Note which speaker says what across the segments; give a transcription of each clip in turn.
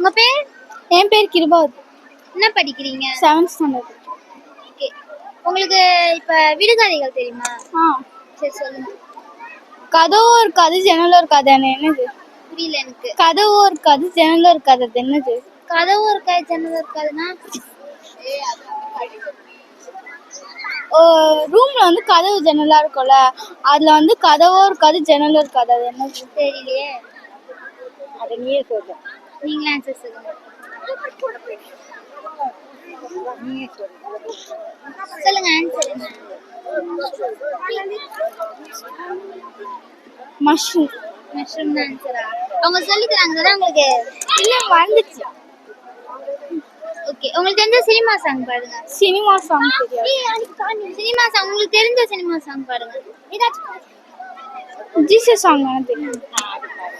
Speaker 1: உங்க பேர்?
Speaker 2: என் பேர் கிருபாவதி.
Speaker 1: என்ன படிக்கிறீங்க?
Speaker 2: Seventh standard
Speaker 1: okay. உங்களுக்கு இப்ப விடுகதைகள் தெரியுமா?
Speaker 2: ஆ.
Speaker 1: சரி சொல்லுங்க.
Speaker 2: கதவு இருக்காது ஜன்னலும் இருக்காது அது என்னது?
Speaker 1: புரியல எனக்கு.
Speaker 2: கதவு இருக்காது ஜன்னலும் இருக்காது அது என்னது?
Speaker 1: கதவு இருக்காது ஜன்னல் இருக்காதுன்னா
Speaker 2: ரூம்ல வந்து கதவு ஜன்னலா இருக்கும்ல? அதுல வந்து கதவும் இருக்காது ஜன்னலும் இருக்காது அது என்னது?
Speaker 1: தெரியலையே.
Speaker 2: அதை நீயே சொல்லு
Speaker 1: நீங்களே ஆன்சர் சொல்லுங்க சொல்லுங்க ஆன்சர் என்ன
Speaker 2: மஷ்ரூம்
Speaker 1: மஷ்ரூம் தான் ஆன்சரா அவங்க சொல்லி தராங்க உங்களுக்கு
Speaker 2: இல்ல வந்துச்சு.
Speaker 1: ஓகே உங்களுக்கு தெரிஞ்ச சினிமா சாங் பாடுங்க
Speaker 2: சினிமா சாங் தெரியாது.
Speaker 1: சினிமா சாங் உங்களுக்கு தெரிஞ்ச சினிமா சாங் பாடுங்க ஏதாச்சும்
Speaker 2: ஜீசஸ் சாங் தெரியும்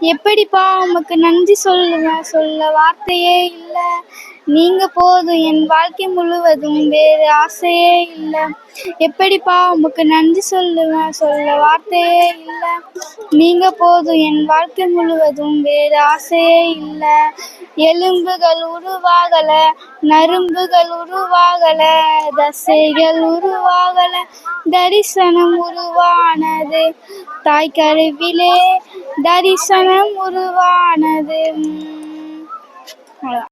Speaker 2: எப்படிப்பா உமக்கு நன்றி சொல்லுவேன் சொல்ல வார்த்தையே இல்லை. நீங்க போதும் என் வாழ்க்கை முழுவதும் வேறு ஆசையே இல்லை. எப்படிப்பா உமக்கு நன்றி சொல்லுவேன் சொல்ல வார்த்தையே இல்லை. நீங்க போதும் என் வாழ்க்கை முழுவதும் வேறு ஆசையே இல்லை. எலும்புகள் உருவாகல நரம்புகள் உருவாகல தசைகள் உருவாகல தரிசனம் உருவானது. தாய் கருவிலே தரிசனம் உருவானது.